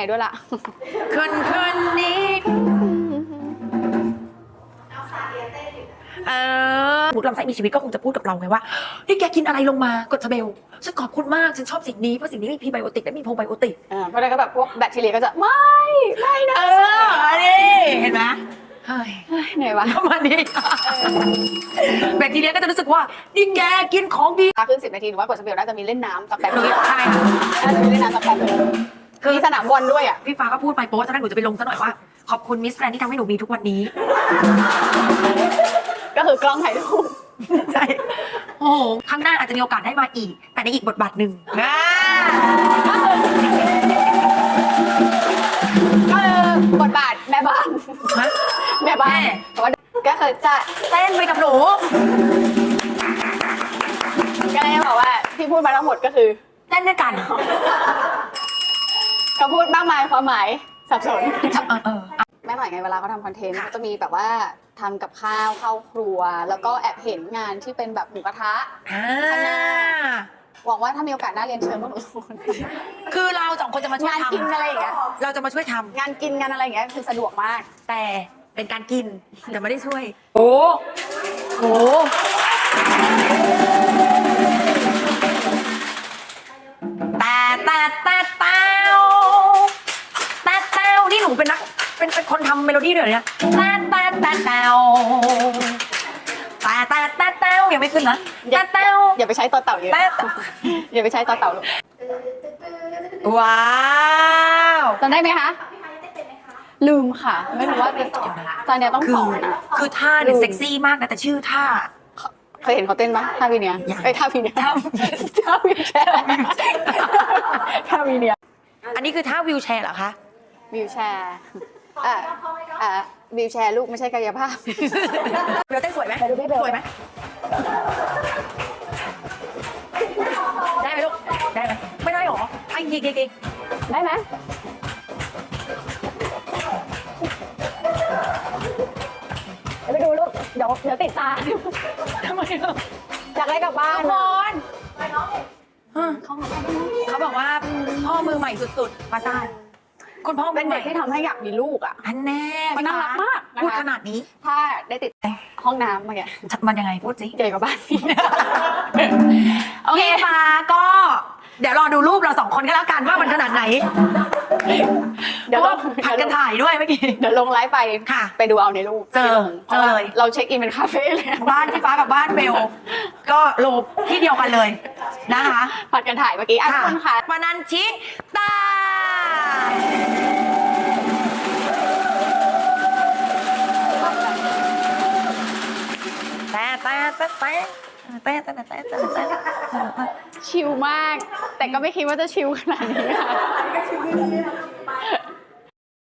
ในด้วยล่ะคืนคืนนี้เออสมมุดลำไส้มีชีวิตก็คงจะพูดกับเราไงว่านี่แกกินอะไรลงมากดทะเบลฉันขอบคุณมาก ฉันชอบสิ่งนี้ เพราะสิ่งนี้มีพรีไบโอติกและมีโพไบโอติกอ่าเพราะฉะนั้นก็แบบพวกแบคทีเรียก็จะไม่ ไม่นะ เออนี่เห็นไหมเฮ้ยเฮ้ยเหนื่อยวะประมาณนี้แบคทีเรียก็จะรู้สึกว่านี่แกกินของดีตาขึ้นสิบนาทีหนูว่ากดสเปลน่าจะมีเล่นน้ำสักแป๊บนึงใช่ค่ะน่าจะมีเล่นน้ำสักแป๊บนึงคือ มีสนามบอลด้วยอะ พี่ฟ้าก็พูดไปโป๊ะฉะนั้นหนูจะไปลงซะหน่อยว่า ขอบคุณมิสแกรนที่ทำให้หนูมีทุกวันนี้ ก็คือกล้องถ่ายรูปใช่ โอ้โหครั้งหน้าอาจจะมีโอกาสได้มาอีก แต่ในอีกบทบาทหนึ่งอ่าก็คือบทบาทแม่บ้าน ฮะแม่บ้านแม่แต่ว่าก็คือจะเต้นไปกับหนู ก็เลยจะบอกว่าที่พูดมาทั้งหมดก็คือ เต้นด้วยกัน คำพูดมากมายความหมายสับสน เออเออ แม่หน่อยไงเวลาเขาทำคอนเทนต์ค่ะเขาจะมีแบบว่าทำกับข้าวเข้าครัว แล้วก็แอบเห็นงานที่เป็นแบบหมูกระทะ อ่า หวังว่าถ้ามีโอกาสหน้าเรียนเชิญพวกหนูทุกคนคือเราสองคนจะมาช่วยงานทกินอะไรอย่างเงี้ยำเราจะมาช่วยทำงานกินงานอะไรอย่างเงี้ยคือสะดวกมาก แต่เป็นการกิน แต่ไม่ได้ช่วย โอ้โห เป็นเป็นคนทำเมโลดี้ด้วยเหรอเนี่ยต่แต่แต่เตาต่แต่แต่เต้ายังไม่ขึ้นนะต่เตาอย่าไปใช้ต่อเต่าเยอะแต่อย่าไปใช้ต่อเต่าลูกว้าวจำได้ไหมคะลืมค่ะ ไม่รู้ว่าจะตอนเนี้ยต้องคืสออนอะ คือท่าเนี่ยเซ็กซี่มากนะแต่ชื่อท่า เคยเห็นเขาเต้นปะท่าวีเนียยัง ไอ้ยท่าวีเนียท่าท่าวีแชร์ท่าวีเนียอันนี้คือท่าวิวแชร์เหรอคะวิวแชร์ อ่าอ่าวิวแชร์ลูกไม่ใช่กายภาพ เบลเต้นสวยไหมไปดูพี่เบล สวยไหมได้ไหมลูก ได้ไหมไม่ได้หรอไอ้กีกีกีได้ไหมเดี๋ยวไปดูลูกเดี๋ยวเดี๋ยวติดตาทำไมอะอยากได้กลับบ้านทุกคอะนอะเขาบอกว่าพ่อมือใหม่สุดๆ มาซ่า คุณพ่อมืเป็นอใหเด็ม่กที่ทำให้อยากมีลูกอะ อันแน่มันน่ารักมากนะคะ พูดขนาดนี้ถ้าได้ติดห้องน้ำมาแกมันยังไงพูดสิ ใหญ่กว่าบ้านพี่ โอเคมาก็เดี๋ยวรอดูรูปเราสองคนก็แล้วกันว่ามันขนาดไหนเดี๋ยวเพเราราะว่าผัดกันถ่ายด้วยเมื่อกี้เดี๋ยวลงไลฟ์ไปค่ะ ไปดูเอาในรูปเจอที่ลงพราะว่าเจอเลย เราเช็คอินเป็นคาเฟ่เลยบ้านพี่ฟ้ากับบ้านเบลก็โลบที่เดียวกันเลยนะคะ ผัดกันถ่ายเมื่อกี้อะทุกคนค่ะ มานันชิตาแต่ แต่แต่แต่แต่แต่แต่แต่แต่แต่ชิลมาก แต่ก็ไม่คิดว่าจะชิลขนาดนี้ค่ะ